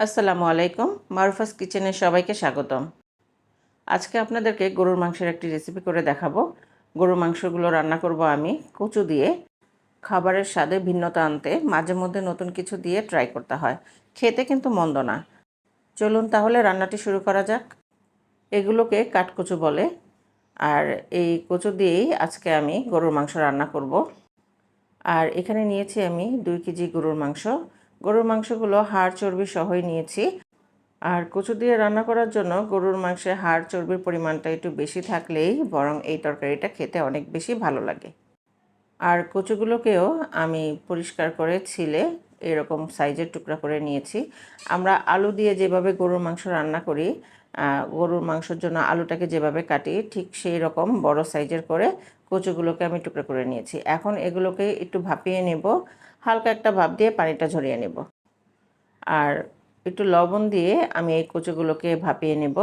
আসসালামু আলাইকুম, মারুফাস কিচেনে সবাইকে স্বাগতম। আজকে আপনাদেরকে গরুর মাংসের একটি রেসিপি করে দেখাবো। গরুর মাংসগুলো রান্না করব আমি কচু দিয়ে। খাবারের স্বাদে ভিন্নতা আনতে মাঝে মধ্যে নতুন কিছু দিয়ে ট্রাই করতে হয়। খেতে কিন্তু মন্দ না। চলুন তাহলে রান্নাটি শুরু করা যাক। এগুলোকে কাঠকচু বলে। আর এই কচু দিয়েই আজকে আমি গরুর মাংস রান্না করব। আর এখানে নিয়েছি আমি দুই কেজি গরুর মাংস। গরুর মাংসগুলো হাড় চর্বি সহই নিয়েছি। আর কচু দিয়ে রান্না করার জন্য গরুর মাংসে হাড় চর্বির পরিমাণটা একটু বেশি থাকলেই বরং এই তরকারিটা খেতে অনেক বেশি ভালো লাগে। আর কচুগুলোকেও আমি পরিষ্কার করে ছিলে এরকম সাইজের টুকরা করে নিয়েছি। আমরা আলু দিয়ে যেভাবে গরুর মাংস রান্না করি গরুর মাংসের জন্য আলুটাকে যেভাবে কাটি, ঠিক সেই রকম বড় সাইজের করে কচুগুলোকে আমি টুকরা করে নিয়েছি। এখন এগুলোকে একটু ভাপিয়ে নেব। হালকা একটা ভাপ দিয়ে পানিটা ঝরিয়ে নেব। আর একটু লবণ দিয়ে আমি এই কচুগুলোকে ভাপিয়ে নেব।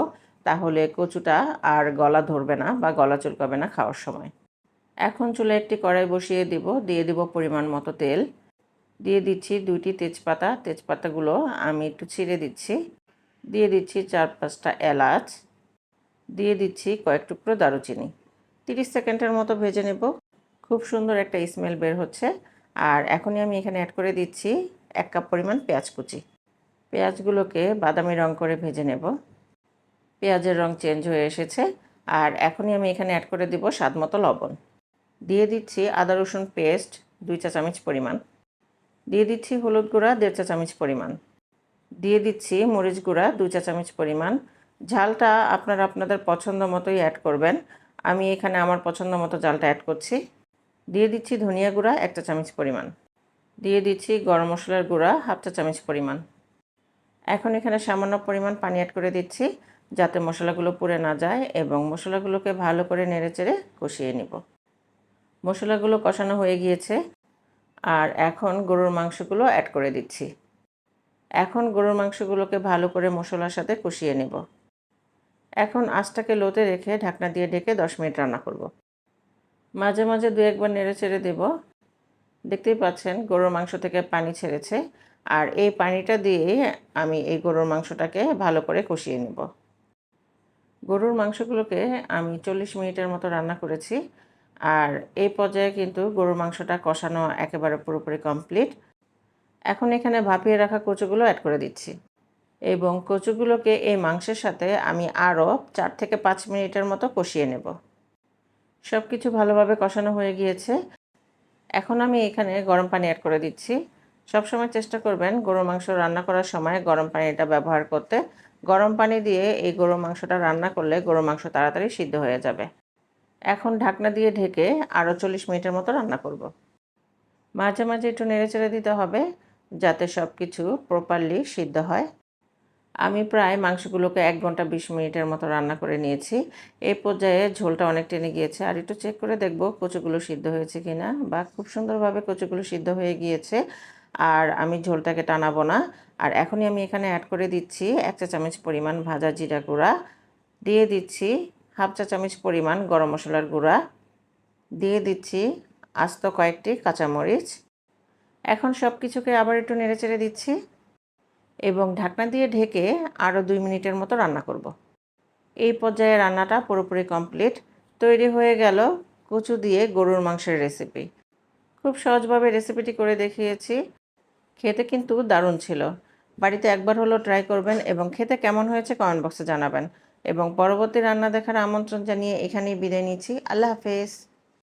তাহলে কচুটা আর গলা ধরবে না বা গলা চুলকাবে না খাওয়ার সময়। এখন চুলে একটি কড়াই বসিয়ে দিব। দিয়ে দিব পরিমাণ মতো তেল। দিয়ে দিচ্ছি দুইটি তেজপাতা। তেজপাতাগুলো আমি একটু ছিঁড়ে দিচ্ছি। দিয়ে দিচ্ছি চার পাঁচটা এলাচ। দিয়ে দিচ্ছি কয়েক টুকরো দারুচিনি। তিরিশ সেকেন্ডের মতো ভেজে নেব। খুব সুন্দর একটা স্মেল বের হচ্ছে। আর এখনই আমি এখানে অ্যাড করে দিচ্ছি এক কাপ পরিমাণ পেঁয়াজ কুচি। পেঁয়াজগুলোকে বাদামি রং করে ভেজে নেব। পেঁয়াজের রং চেঞ্জ হয়ে এসেছে। আর এখনই আমি এখানে অ্যাড করে দিব স্বাদ মতো লবণ। দিয়ে দিচ্ছি আদা রসুন পেস্ট দুই চা চামচ পরিমাণ। দিয়ে দিচ্ছি হলুদ গুঁড়া দেড় চা চামচ পরিমাণ। দিয়ে দিচ্ছি মরিচ গুঁড়া দুই চা চামচ পরিমাণ। ঝালটা আপনারা আপনাদের পছন্দ মতোই অ্যাড করবেন। আমি এখানে আমার পছন্দ মতো জালটা অ্যাড করছি। দিয়ে দিচ্ছি ধনিয়া গুঁড়া, একটা চামচ পরিমাণ। দিয়ে দিচ্ছি গরম মশলার গুঁড়া হাফ চা চামচ পরিমাণ। এখন এখানে সামান্য পরিমাণ পানি অ্যাড করে দিচ্ছি, যাতে মশলাগুলো পুড়ে না যায় এবং মশলাগুলোকে ভালো করে নেড়ে চেড়ে কষিয়ে নিব। মশলাগুলো কষানো হয়ে গিয়েছে, আর এখন গরুর মাংসগুলো অ্যাড করে দিচ্ছি। এখন গরুর মাংসগুলোকে ভালো করে মশলার সাথে কষিয়ে নেব। এখন আঁচটাকে লোতে রেখে ঢাকনা দিয়ে ঢেকে দশ মিনিট রান্না করব। মাঝে মাঝে দু একবার নেড়ে ছেড়ে দেব। দেখতেই পাচ্ছেন গরুর মাংস থেকে পানি ছেড়েছে আর এই পানিটা দিয়ে আমি এই গরুর মাংসটাকে ভালো করে কষিয়ে নেব। গরুর মাংসগুলোকে আমি চল্লিশ মিনিটের মতো রান্না করেছি আর এই পর্যায়ে কিন্তু গরুর মাংসটা কষানো একেবারে পুরোপুরি কমপ্লিট। এখন এখানে ভাপিয়ে রাখা কচুগুলো অ্যাড করে দিচ্ছি। এবং কচুগুলোকে এই মাংসের সাথে আমি আরও চার থেকে পাঁচ মিনিটের মতো কষিয়ে নেব। সব কিছু ভালোভাবে কষানো হয়ে গিয়েছে। এখন আমি এখানে গরম পানি অ্যাড করে দিচ্ছি। সবসময় চেষ্টা করবেন গরুর মাংস রান্না করার সময় গরম পানিটা ব্যবহার করতে। গরম পানি দিয়ে এই গরুর মাংসটা রান্না করলে গরুর মাংস তাড়াতাড়ি সিদ্ধ হয়ে যাবে। এখন ঢাকনা দিয়ে ঢেকে আরও চল্লিশ মিনিটের মতো রান্না করব। মাঝে মাঝে একটু নেড়ে চেড়ে দিতে হবে যাতে সব কিছু প্রপারলি সিদ্ধ হয়। আমি প্রায় মাংসগুলোকে এক ঘণ্টা বিশ মিনিটের মতো রান্না করে নিয়েছি। এই পর্যায়ে ঝোলটা অনেক টেনে গিয়েছে। আর একটু চেক করে দেখব কচুগুলো সিদ্ধ হয়েছে কি না বা খুব সুন্দরভাবে কচুগুলো সিদ্ধ হয়ে গিয়েছে। আর আমি ঝোলটাকে টানাবো না। আর এখনই আমি এখানে অ্যাড করে দিচ্ছি এক চা চামচ পরিমাণ ভাজা জিরা গুঁড়া। দিয়ে দিচ্ছি হাফ চা চামচ পরিমাণ গরম মশলার গুঁড়া। দিয়ে দিচ্ছি আস্ত কয়েকটি কাঁচামরিচ। এখন সব কিছুকে আবার একটু নেড়ে চেড়ে দিচ্ছি। এবং ঢাকনা দিয়ে ঢেকে আরও দুই মিনিটের মতো রান্না করব। এই পর্যায়ে রান্নাটা পুরোপুরি কমপ্লিট। তৈরি হয়ে গেল কচু দিয়ে গরুর মাংসের রেসিপি খুব সহজভাবে রেসিপিটি করে দেখিয়েছি। খেতে কিন্তু দারুণ ছিল। বাড়িতে একবার হলো ট্রাই করবেন এবং খেতে কেমন হয়েছে কমেন্ট বক্সে জানাবেন। এবং পরবর্তী রান্না দেখার আমন্ত্রণ জানিয়ে এখানেই বিদায় নিচ্ছি। আল্লাহ হাফেজ।